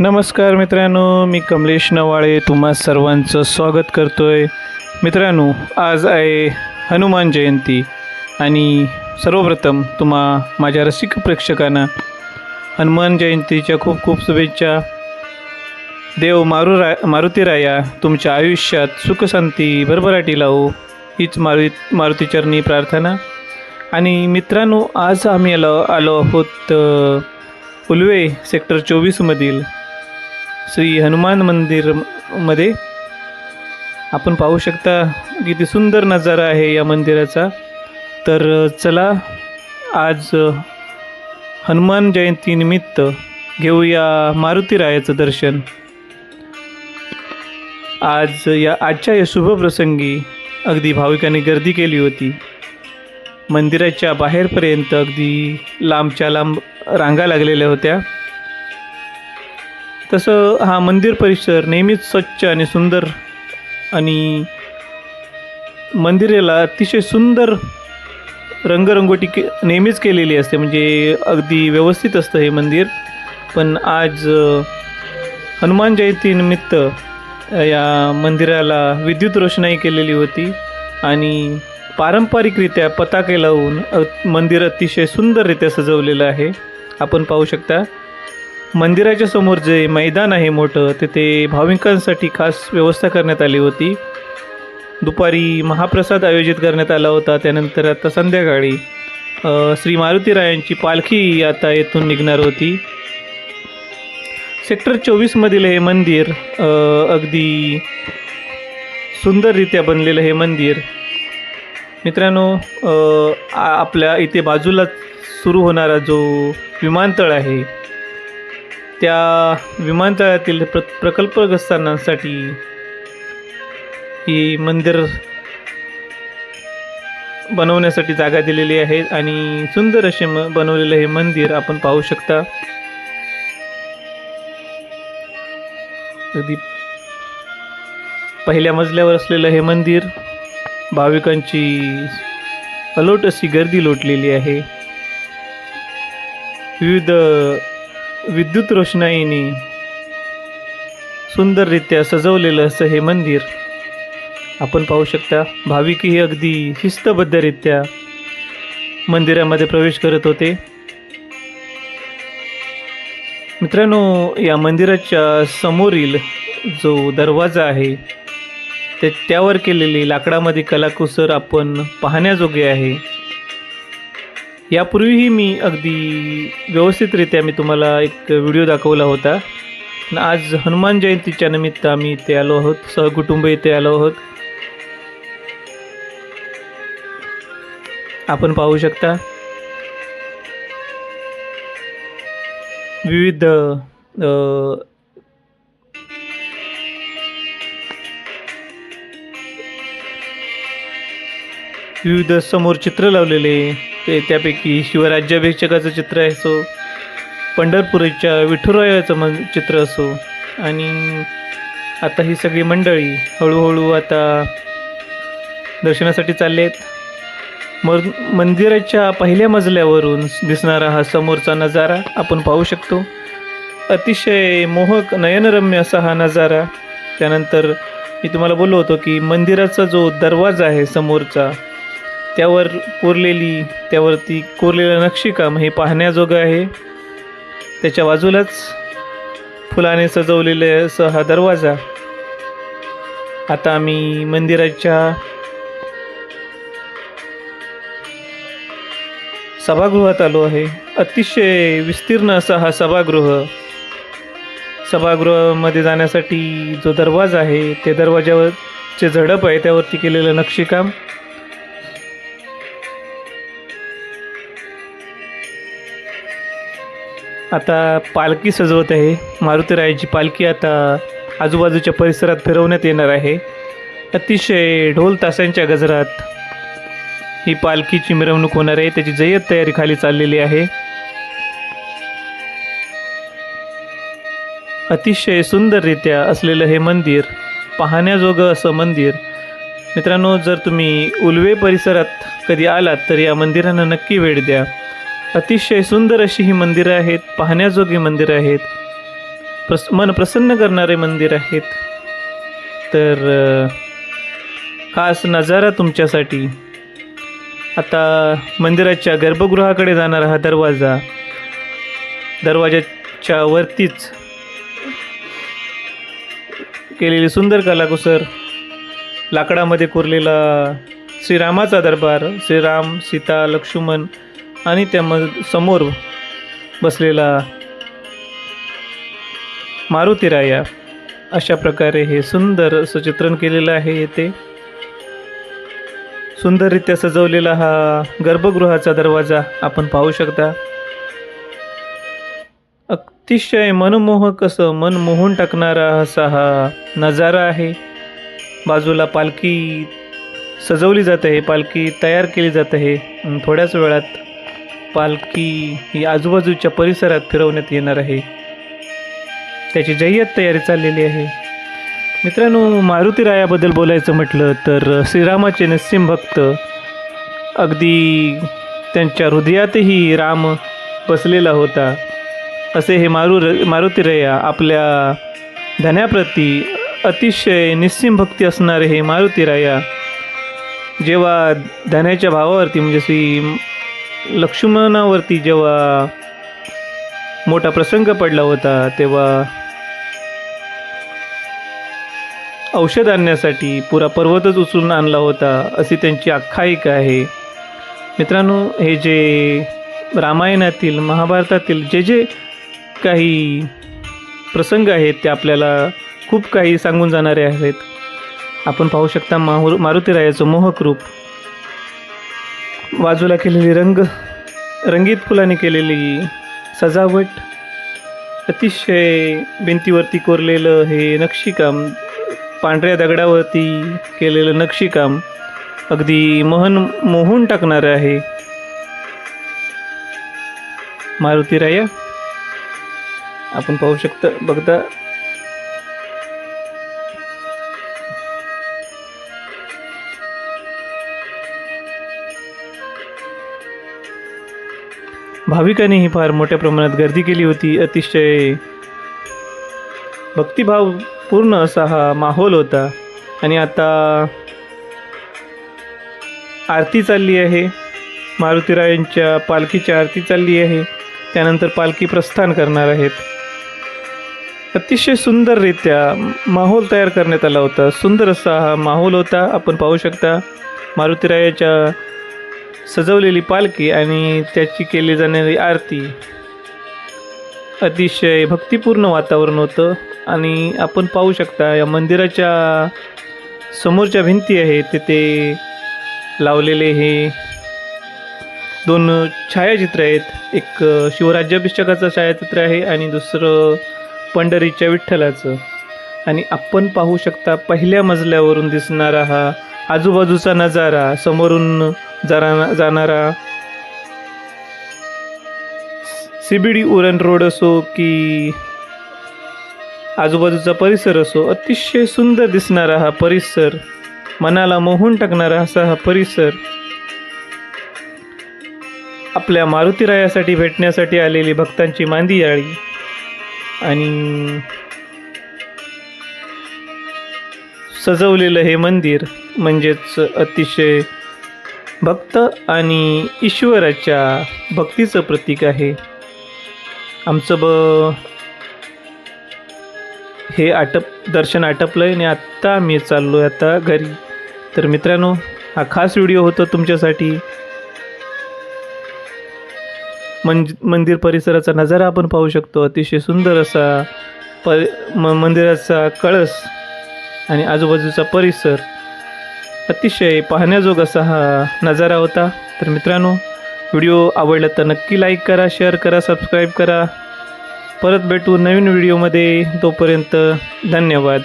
नमस्कार मित्रांनो मी कमलेश नवाळे तुम्हा सर्वांचं स्वागत करतो आहे मित्रांनो आज आहे हनुमान जयंती आणि सर्वप्रथम तुम्हा माझ्या रसिक प्रेक्षकांना हनुमान जयंतीच्या खूप खूप शुभेच्छा. देव मारुरा मारुतीराया तुमच्या आयुष्यात सुखशांती भरभराटी लावू हीच मारुती मारुतीचरणी प्रार्थना. आणि मित्रांनो आज आम्ही आलो आलो आहोत उलवे सेक्टर चोवीसमधील श्री हनुमान मंदिरमध्ये आपण पाहू शकता किती सुंदर नजारा आहे या मंदिराचा. तर चला आज हनुमान जयंतीनिमित्त घेऊया मारुतीरायाचं दर्शन. आज या आजच्या या शुभप्रसंगी अगदी भाविकांनी गर्दी केली होती. मंदिराच्या बाहेरपर्यंत अगदी लांबच्या लांब रांगा लागलेल्या होत्या. तसं हा मंदिर परिसर नेहमीच स्वच्छ आणि सुंदर आणि मंदिराला अतिशय सुंदर रंगरंगोटी के नेहमीच केलेली असते. म्हणजे अगदी व्यवस्थित असतं हे मंदिर. पण आज हनुमान जयंतीनिमित्त या मंदिराला विद्युत रोषणाई केलेली होती आणि पारंपरिकरित्या पताके लावून मंदिर अतिशय सुंदररित्या सजवलेलं आहे. आपण पाहू शकता. मंदिराच्या समोर जे मैदान आहे मोठं तिथे भाविकांसाठी खास व्यवस्था करण्यात आली होती. दुपारी महाप्रसाद आयोजित करण्यात आला होता. त्यानंतर आता संध्याकाळी श्री मारुतीरायांची पालखी आता येथून निघणार होती. सेक्टर चोवीसमधील हे मंदिर अगदी सुंदररित्या बनलेलं हे मंदिर. मित्रांनो आपल्या इथे बाजूला सुरू होणारा जो विमानतळ आहे त्या विमानतळातील प्र प्रकल्पग्रस्तांसाठी ही मंदिर बनवण्यासाठी जागा दिलेली आहे आणि सुंदर असे म बनवलेलं हे मंदिर आपण पाहू शकता. अगदी पहिल्या मजल्यावर असलेलं हे मंदिर भाविकांची अलोट अशी गर्दी लोटलेली आहे. विविध विद्युत रोषणाईने सुंदररित्या सजवलेलं असं हे मंदिर आपण पाहू शकता भाविकही अगदी शिस्तबद्धरित्या मंदिरामध्ये प्रवेश करत होते. मित्रांनो या मंदिराच्या समोरील जो दरवाजा आहे ते त्यावर केलेली लाकडामध्ये कलाकुसर आपण पाहण्याजोगे आहे. यापूर्वीही मी अगदी व्यवस्थितरित्या मी तुम्हाला एक व्हिडिओ दाखवला होता. आणि आज हनुमान जयंतीच्या निमित्त आम्ही इथे आलो आहोत सहकुटुंब इथे आलो आहोत. आपण पाहू शकता. विविध विविध समोर चित्र लावलेले ते त्यापैकी शिवराज्याभिषेकाचं चित्र असो पंढरपूरच्या विठुरायाचं मन चित्र असो. आणि आता ही सगळी मंडळी हळूहळू आता दर्शनासाठी चालले आहेत. मर मंदिराच्या पहिल्या मजल्यावरून दिसणारा हा समोरचा नजारा आपण पाहू शकतो. अतिशय मोहक नयनरम्य असा हा नजारा. त्यानंतर मी तुम्हाला बोललो होतो की मंदिराचा जो दरवाजा आहे समोरचा त्यावर कोरलेली त्यावरती कोरलेलं नक्षीकाम हे पाहण्याजोगं आहे. त्याच्या बाजूलाच फुलाने सजवलेले असं हा दरवाजा. आता आम्ही मंदिराच्या सभागृहात आलो आहे. अतिशय विस्तीर्ण असा हा सभागृह. सभागृहामध्ये जाण्यासाठी जो दरवाजा आहे त्या दरवाजावरचे झडप आहे त्यावरती केलेलं नक्षीकाम. आता पालखी सजवत आहे. मारुतीरायाची पालखी आता आजूबाजूच्या परिसरात फिरवण्यात येणार आहे. अतिशय ढोल तासांच्या गजरात ही पालखीची मिरवणूक होणार आहे. त्याची जय्यत तयारी खाली चाललेली आहे. अतिशय सुंदररित्या असलेलं हे मंदिर पाहण्याजोगं असं मंदिर. मित्रांनो जर तुम्ही उलवे परिसरात कधी आलात तर या मंदिरांना नक्की भेट द्या. अतिशय सुंदर अशी ही मंदिरं आहेत पाहण्याजोगी मंदिरं आहेत प्रस मन प्रसन्न करणारे मंदिर आहेत. तर खास नजारा तुमच्यासाठी. आता मंदिराच्या गर्भगृहाकडे जाणारा हा दरवाजा दरवाजाच्या वरतीच केलेली सुंदर कलाकुसर लाकडामध्ये कोरलेला श्रीरामाचा दरबार श्रीराम सीता लक्ष्मण आणि त्या समोर बसलेला मारुतीराया अशा प्रकारे हे सुंदर असं चित्रण केलेलं आहे येथे. सुंदररित्या सजवलेला हा गर्भगृहाचा दरवाजा आपण पाहू शकता. अतिशय मनमोहक असं मन मोहून टाकणारा असा हा नजारा आहे. बाजूला पालखी सजवली जात आहे पालखी तयार केली जात आहे. थोड्याच वेळात पालखी ही आजूबाजूच्या परिसरात फिरवण्यात येणार आहे. त्याची जय्यत तयारी चाललेली आहे. मित्रांनो मारुती रायाबद्दल बोलायचं म्हटलं तर श्रीरामाचे नसीम भक्त अगदी त्यांच्या हृदयातही राम बसलेला होता. असे हे मारू मारुतीराया आपल्या धन्याप्रती अतिशय निस्सीम भक्ती असणारे हे मारुतीराया जेव्हा धन्याच्या भावावरती म्हणजे श्री लक्ष्मणावरती जेव्हा मोठा प्रसंग पडला होता तेव्हा औषध आणण्यासाठी पुरा पर्वतच उचलून आणला होता अशी त्यांची आख्यायिका आहे. मित्रांनो हे जे रामायणातील महाभारतातील जे जे काही प्रसंग आहेत ते आपल्याला खूप काही सांगून जाणारे आहेत. आपण पाहू शकता माहू मारुतीरायाचं मोहक रूप. बाजूला केलेली रंग रंगीत फुलाने केलेली सजावट अतिशय भिंतीवरती कोरलेलं हे नक्षीकाम पांढऱ्या दगडावरती केलेलं नक्षीकाम अगदी मोहन मोहून टाकणारं आहे. मारुती राया आपण पाहू शकता बघता भाविकांनीही फार मोठ्या प्रमाणात गर्दी केली होती. अतिशय भक्तिभाव पूर्ण असा हा माहोल होता. आणि आता आरती चालली आहे. मारुतीरायांच्या पालखीची आरती चालली आहे. त्यानंतर पालखी प्रस्थान करणार आहेत. अतिशय सुंदररित्या माहोल तयार करण्यात आला होता. सुंदर असा हा माहोल होता. आपण पाहू शकता मारुतीरायाच्या सजवलेली पालखी आणि त्याची केली जाणारी आरती अतिशय भक्तिपूर्ण वातावरण होतं. आणि आपण पाहू शकता या मंदिराच्या समोरच्या भिंती आहेत तिथे लावलेले हे दोन छायाचित्र आहेत. एक शिवराज्याभिषेकाचं छायाचित्र आहे आणि दुसरं पंढरीच्या विठ्ठलाचं. आणि आपण पाहू शकता पहिल्या मजल्यावरून दिसणारा हा आजूबाजूचा नजारा समोरून जाणार. जाणारा सीबीडी उरण रोड असो की आजूबाजूचा परिसर असो अतिशय सुंदर दिसणारा हा परिसर मनाला मोहून टाकणारा असा हा परिसर आपल्या मारुतीरायासाठी भेटण्यासाठी आलेली भक्तांची मांदी याळी आणि सजवलेलं हे मंदिर म्हणजेच अतिशय भक्त आणि ईश्वराच्या भक्तीचं प्रतीक आहे. आमचं ब हे आटप दर्शन आटपलं आहे आणि आत्ता आम्ही चाललो आहे आता घरी. तर मित्रांनो हा खास व्हिडिओ होता तुमच्यासाठी. मंज मंदिर परिसराचा नजारा आपण पाहू शकतो. अतिशय सुंदर असा पर म मंदिराचा कळस आणि आजूबाजूचा परिसर. अतिशय पाहण्याजोग असा हा नजारा होता. तर मित्रांनो व्हिडिओ आवडला तर नक्की लाईक करा शेअर करा सबस्क्राईब करा. परत भेटू नवीन व्हिडिओमध्ये. तोपर्यंत धन्यवाद.